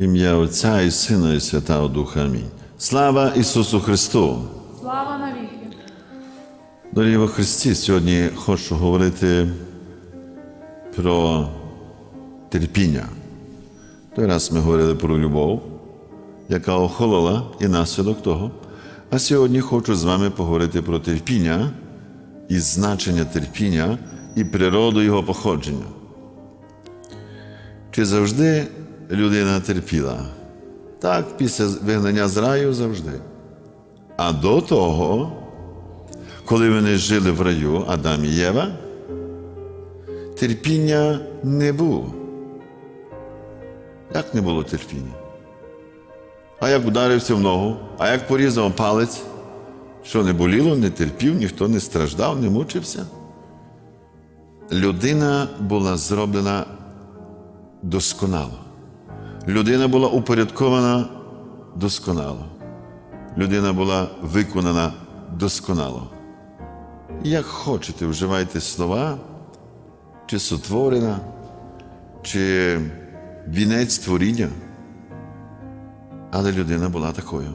Ім'я Отця і Сина, і Святого Духа. Амінь. Слава Ісусу Христу! Слава навіки! Дорогі во Христі, сьогодні хочу говорити про терпіння. Той раз ми говорили про любов, яка охолола і наслідок того. А сьогодні хочу з вами поговорити про терпіння і значення терпіння і природу його походження. Чи завжди людина терпіла? Так, після вигнання з раю завжди. А до того, коли вони жили в раю, Адам і Єва, терпіння не було. Як не було терпіння? А як ударився в ногу, а як порізав палець, що не боліло, не терпів, ніхто не страждав, не мучився. Людина була зроблена досконало. Людина була упорядкована досконало. Людина була виконана досконало. Як хочете, вживайте слова, чи сотворена, чи вінець творіння. Але людина була такою.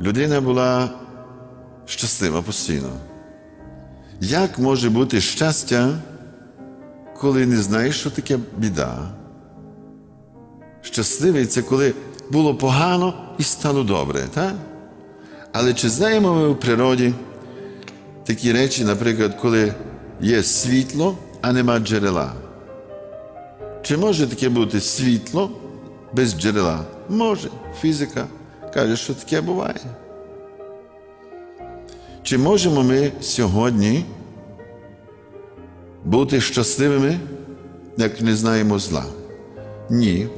Людина була щаслива постійно. Як може бути щастя, коли не знаєш, що таке біда? Щасливий це коли було погано і стало добре, так? Але чи знаємо ми в природі такі речі, наприклад, коли є світло, а нема джерела? Чи може таке бути світло без джерела? Може. Фізика каже, що таке буває. Чи можемо ми сьогодні бути щасливими, як не знаємо зла? Ні.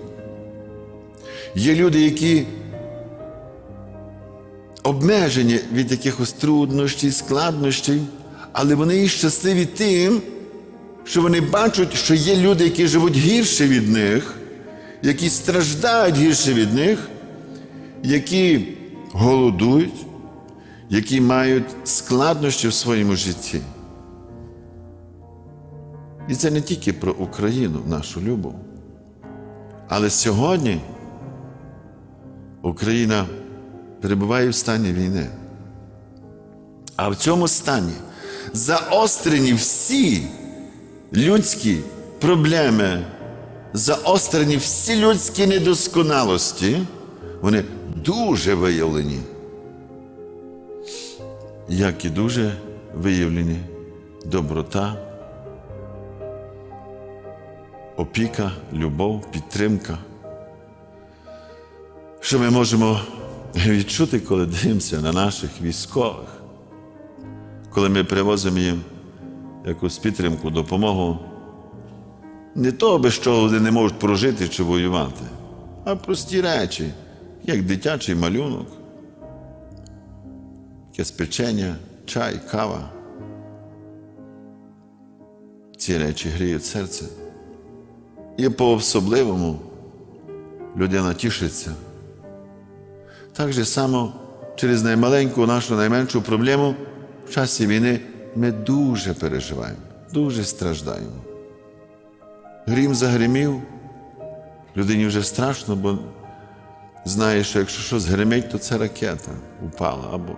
Є люди, які обмежені від якихось труднощів, складнощів, але вони і щасливі тим, що вони бачать, що є люди, які живуть гірше від них, які страждають гірше від них, які голодують, які мають складнощі в своєму житті. І це не тільки про Україну, нашу любов. Але сьогодні Україна перебуває в стані війни. А в цьому стані заострені всі людські проблеми, заострені всі людські недосконалості, вони дуже виявлені. Як і дуже виявлені доброта, опіка, любов, підтримка. Що ми можемо відчути, коли дивимося на наших військових, коли ми привозимо їм якусь підтримку, допомогу, не того, без чого вони не можуть прожити чи воювати, а прості речі, як дитячий малюнок, якесь печення, чай, кава. Ці речі гріють серце. І по-особливому людина тішиться. Так же само через наймаленьку нашу найменшу проблему в часі війни ми дуже переживаємо, дуже страждаємо. Грім загримів, людині вже страшно, бо знає, що якщо щось гримить, то це ракета упала, або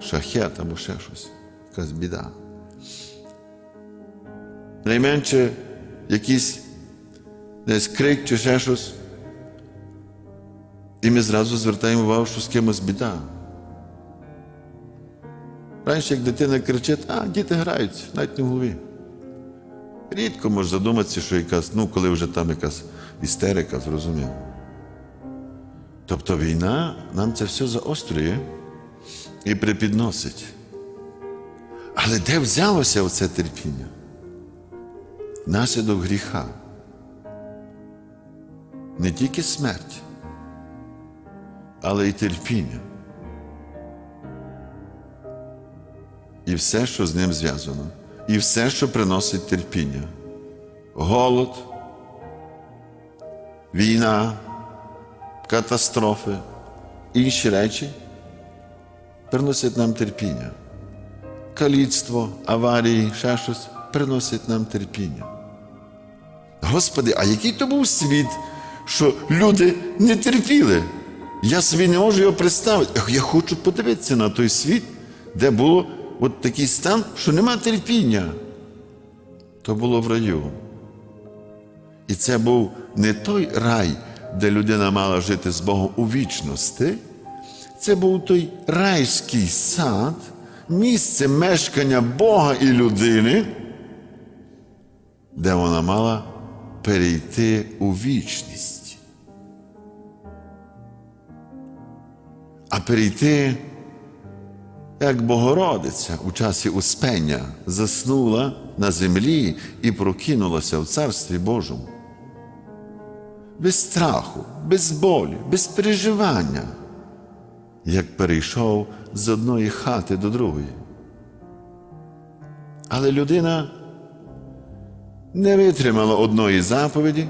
шахет, або ще щось, якась біда. Найменше якийсь десь крик чи ще щось. І ми зразу звертаємо увагу, що з кимось біда. Раніше, як дитина кричить, а діти грають, навіть не в голові. Рідко може задуматися, що якась, ну, коли вже там якась істерика, зрозумів. Тобто війна нам це все заострює і припідносить. Але де взялося оце терпіння? Наслідок гріха. Не тільки смерть але й терпіння. І все, що з ним зв'язано, і все, що приносить терпіння. Голод, війна, катастрофи, інші речі приносять нам терпіння. Каліцтво, аварії, ще щось приносять нам терпіння. Господи, а який то був світ, що люди не терпіли. Я собі не можу його представити. Я хочу подивитися на той світ, де було от такий стан, що нема терпіння. То було в раю. І це був не той рай, де людина мала жити з Богом у вічності. Це був той райський сад, місце мешкання Бога і людини, де вона мала перейти у вічність. А перейти, як Богородиця у часі Успення заснула на землі і прокинулася в Царстві Божому. Без страху, без болі, без переживання, як перейшов з одної хати до другої. Але людина не витримала одної заповіді.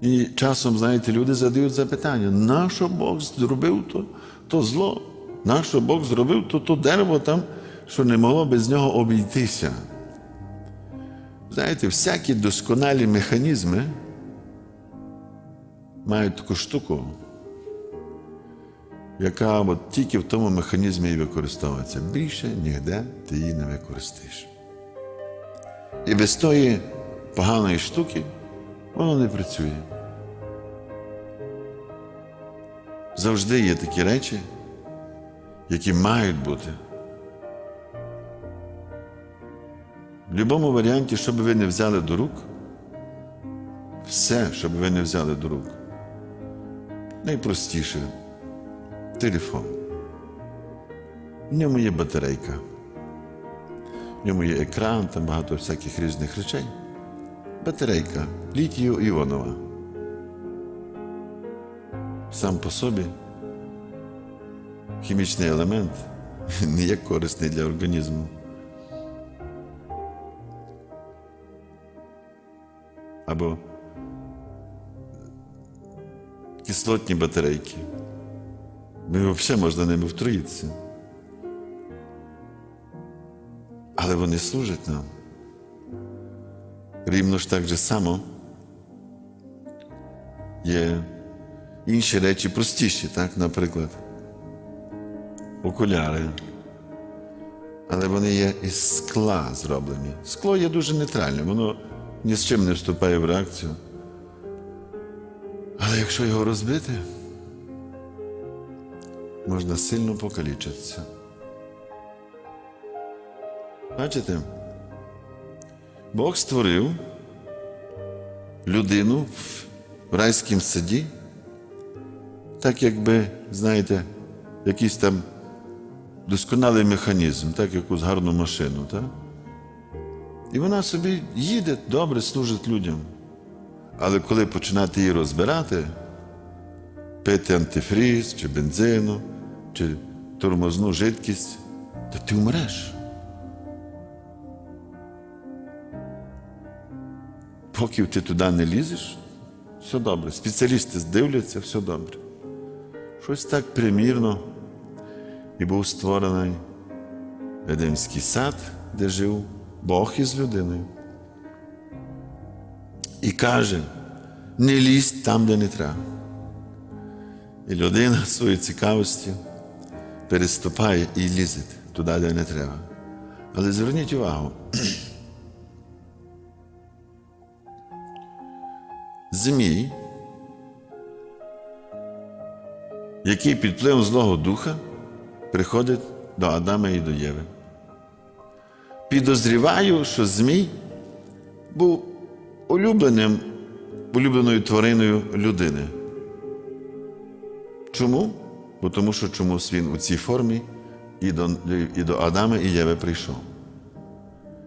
І часом, знаєте, люди задають запитання, нащо Бог зробив то, то зло? Нащо Бог зробив то, то дерево там, що не могло без нього обійтися? Знаєте, всякі досконалі механізми мають таку штуку, яка от тільки в тому механізмі і використовується. Більше ніде ти її не використаєш. І без тої поганої штуки воно не працює. Завжди є такі речі, які мають бути. В будь-якому варіанті, що би ви не взяли до рук, все, що би ви не взяли до рук, найпростіше телефон. В ньому є батарейка, в ньому є екран, там багато всяких різних речей. Батарейка літію іонова. Сам по собі хімічний елемент не є корисний для організму. Або кислотні батарейки. Ми взагалі можна ними втруїтися. Але вони служать нам. Рівно ж так же само є інші речі простіші, так, наприклад, окуляри. Але вони є із скла зроблені. Скло є дуже нейтральним, воно ні з чим не вступає в реакцію. Але якщо його розбити, можна сильно покалічитися. Бачите? Бог створив людину в райському саді, так якби, знаєте, якийсь там досконалий механізм, так якусь гарну машину. Так? І вона собі їде, добре служить людям. Але коли починати її розбирати, пити антифріз, чи бензину, чи тормозну жидкість, то ти вмреш. Поки ти туди не лізеш, все добре. Спеціалісти здивляться, все добре. Щось так примірно і був створений Едемський сад, де жив Бог із людиною. І каже, не лізь там, де не треба. І людина своєю цікавістю переступає і лізе туди, де не треба. Але зверніть увагу. Змій, який під впливом Злого Духа приходить до Адама і до Єви. Підозріваю, що Змій був улюбленим, улюбленою твариною людини. Чому? Бо тому що чомусь він у цій формі і до, і до Адама і Єви прийшов.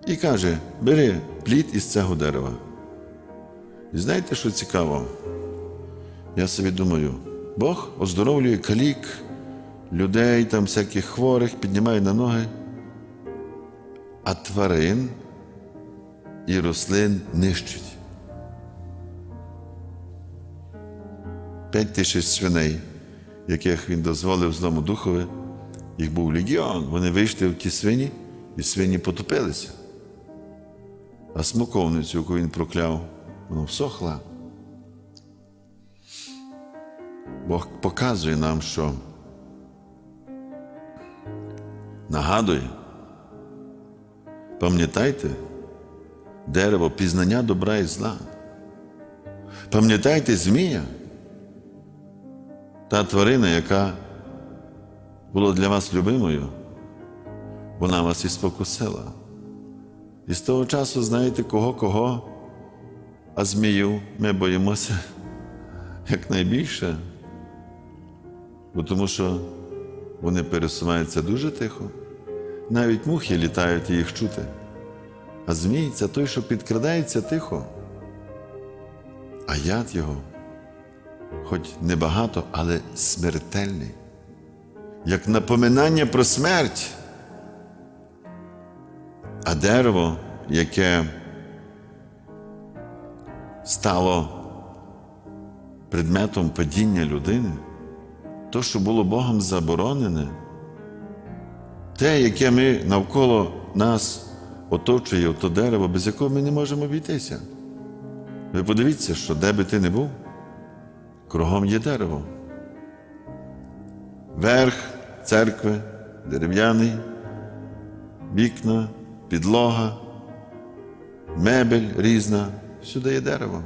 І каже: бери плід із цього дерева. І знаєте, що цікаво? Я собі думаю, Бог оздоровлює калік, людей, там всяких хворих, піднімає на ноги, а тварин і рослин нищить. П'ять тисяч свиней, яких він дозволив злому духові, їх був легіон. Вони вийшли в ті свині, і свині потопилися. А смоковницю, яку він прокляв, воно всохло. Бог показує нам, що нагадує, пам'ятайте дерево пізнання добра і зла. Пам'ятайте Змія, та тварина, яка була для вас любимою, вона вас і спокусила. І з того часу знаєте кого, кого, а змію ми боїмося якнайбільше, бо тому що вони пересуваються дуже тихо. Навіть мухи літають і їх чути. А змій це той, що підкрадається тихо. А яд його, хоч небагато, але смертельний, як напоминання про смерть. А дерево, яке стало предметом падіння людини, то, що було Богом заборонене, те, яке ми навколо нас оточує, то дерево, без якого ми не можемо обійтися. Ви подивіться, що де би ти не був, кругом є дерево. Верх церкви, дерев'яний, вікна, підлога, мебель різна, всюди є дерево.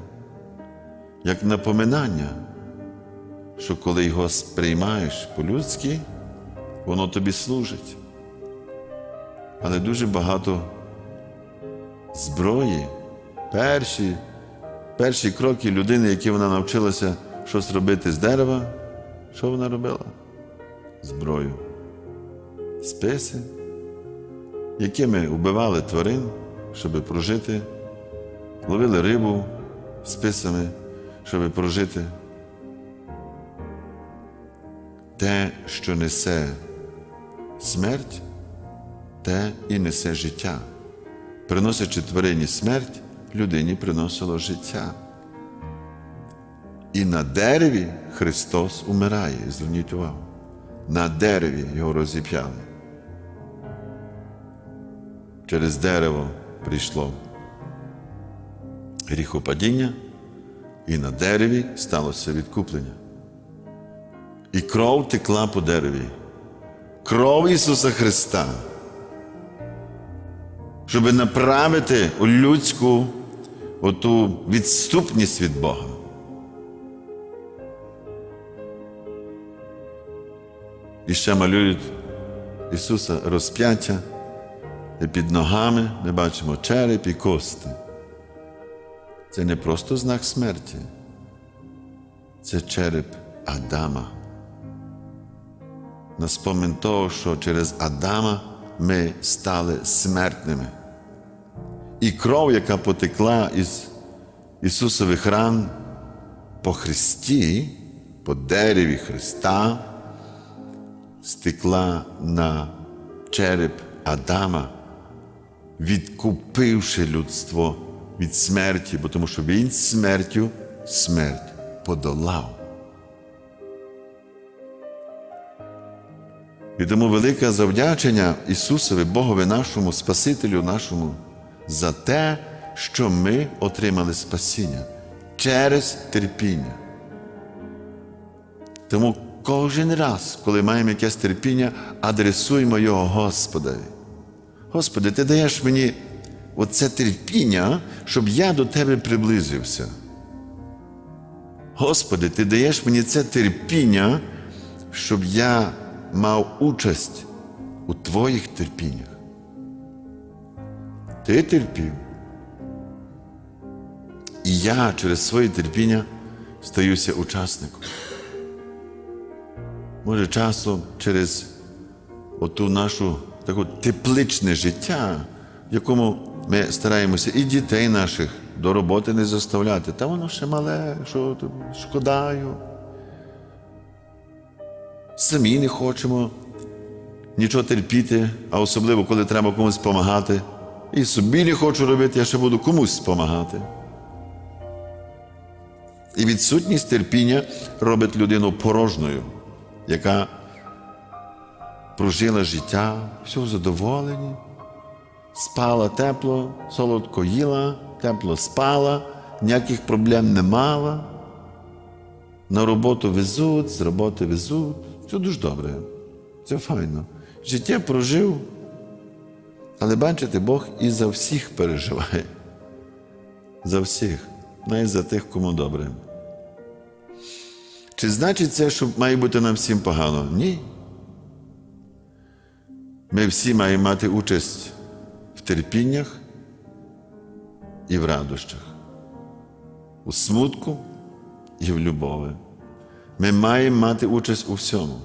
Як напоминання, що коли його сприймаєш по-людськи, воно тобі служить. Але дуже багато зброї, перші, перші кроки людини, які вона навчилася щось робити з дерева, що вона робила? Зброю. Списи, якими вбивали тварин, щоб прожити, ловили рибу списами, щоб прожити. Те, що несе смерть, те і несе життя. Приносячи тварині смерть, людині приносило життя. І на дереві Христос умирає. Зверніть увагу. На дереві його розіп'яли. Через дерево прийшло гріхопадіння, і на дереві сталося відкуплення. І кров текла по дереві. Кров Ісуса Христа щоб направити у людську оту відступність від Бога. І ще малюють Ісуса розп'яття, і під ногами ми бачимо череп і кости. Це не просто знак смерті, це череп Адама. На спомин того, що через Адама ми стали смертними. І кров, яка потекла із Ісусових ран по Христі, по дереві Христа, стекла на череп Адама, відкупивши людство від смерті, бо тому що Він смертю смерть подолав. І тому велике завдячення Ісусові, Богові нашому Спасителю нашому, за те, що ми отримали спасіння через терпіння. Тому кожен раз, коли маємо якесь терпіння, адресуємо його Господові. Господи, Ти даєш мені оце терпіння, щоб я до Тебе приблизився. Господи, Ти даєш мені це терпіння, щоб я мав участь у Твоїх терпіннях. Ти терпів. І я через своє терпіння стаюся учасником. Може, часом через оту нашу таку тепличне життя, в якому ми стараємося і дітей наших до роботи не заставляти. Та воно ще мале, що шкодаю. Самі не хочемо нічого терпіти, а особливо, коли треба комусь допомагати. І собі не хочу робити, я ще буду комусь допомагати. І відсутність терпіння робить людину порожньою, яка прожила життя, все в задоволенні, спала тепло, солодко їла, тепло спала, ніяких проблем не мала. На роботу везуть, з роботи везуть. Все дуже добре. Все файно. Життя прожив. Але бачите, Бог і за всіх переживає. За всіх, навіть за тих, кому добре. Чи значить це, що має бути нам всім погано? Ні. Ми всі маємо мати участь терпіннях і в радощах, у смутку і в любові. Ми маємо мати участь у всьому.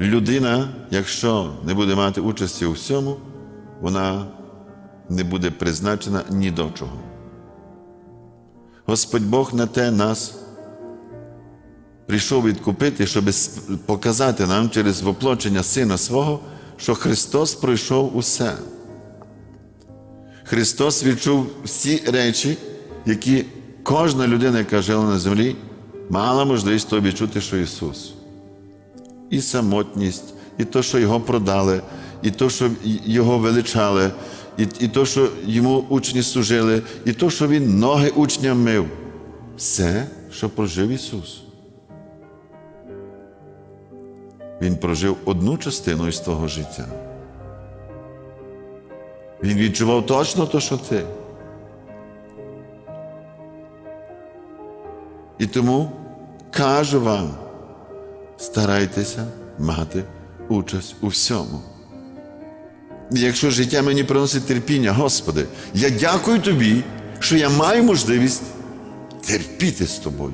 Людина, якщо не буде мати участі у всьому, вона не буде призначена ні до чого. Господь Бог на те нас прийшов відкупити, щоб показати нам через воплочення Сина свого, що Христос пройшов усе. Христос відчув всі речі, які кожна людина, яка жила на землі, мала можливість то відчути, що Ісус. І самотність, і то, що Його продали, і то, що Його величали, і, і то, що йому учні служили, і то, що Він ноги учням мив. Все, що прожив Ісус. Він прожив одну частину із того життя. Він відчував точно то, що ти. І тому кажу вам, старайтеся мати участь у всьому. Якщо життя мені приносить терпіння, Господи, я дякую Тобі, що я маю можливість терпіти з тобою.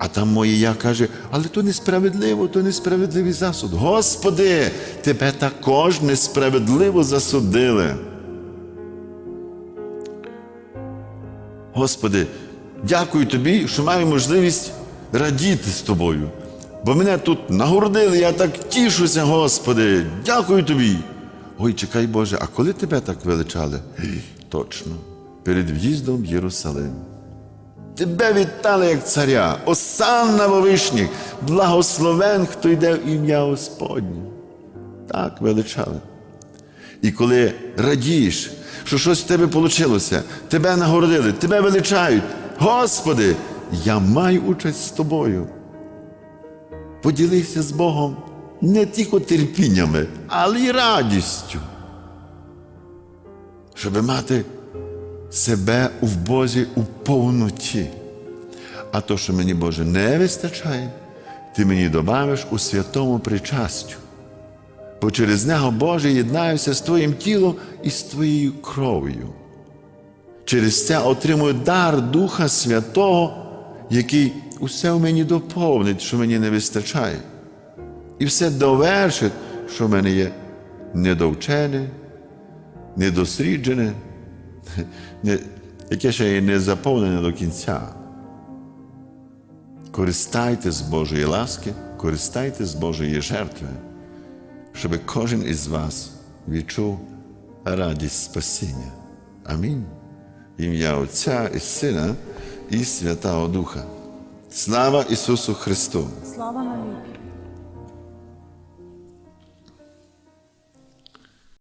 А там моє я каже, але то несправедливо, то несправедливий засуд. Господи, тебе також несправедливо засудили. Господи, дякую тобі, що маю можливість радіти з тобою. Бо мене тут нагордили, я так тішуся, Господи, дякую тобі. Ой, чекай Боже, а коли тебе так величали? Точно, перед в'їздом в Єрусалим. Тебе вітали як царя, осанна вовишніх, благословен, хто йде в ім'я Господнє. Так величали. І коли радієш, що щось в тебе вийшло, тебе нагородили, тебе величають. Господи, я маю участь з тобою. Поділився з Богом не тільки терпіннями, але й радістю. Щоб мати себе в Бозі у повноті. А то, що мені, Боже, не вистачає, ти мені добавиш у святому причастю. Бо через нього, Боже, єднаюся з Твоїм тілом і з Твоєю кров'ю. Через це отримую дар Духа Святого, який усе в мені доповнить, що мені не вистачає. І все довершить, що в мене є недовчене, недосліджене, не, яке ще є не заповнене до кінця. Користайтесь з Божої ласки, користайтесь з Божої жертви, щоб кожен із вас відчув радість спасіння. Амінь. Ім'я Отця і Сина і Святого Духа. Слава Ісусу Христу! Слава навіки.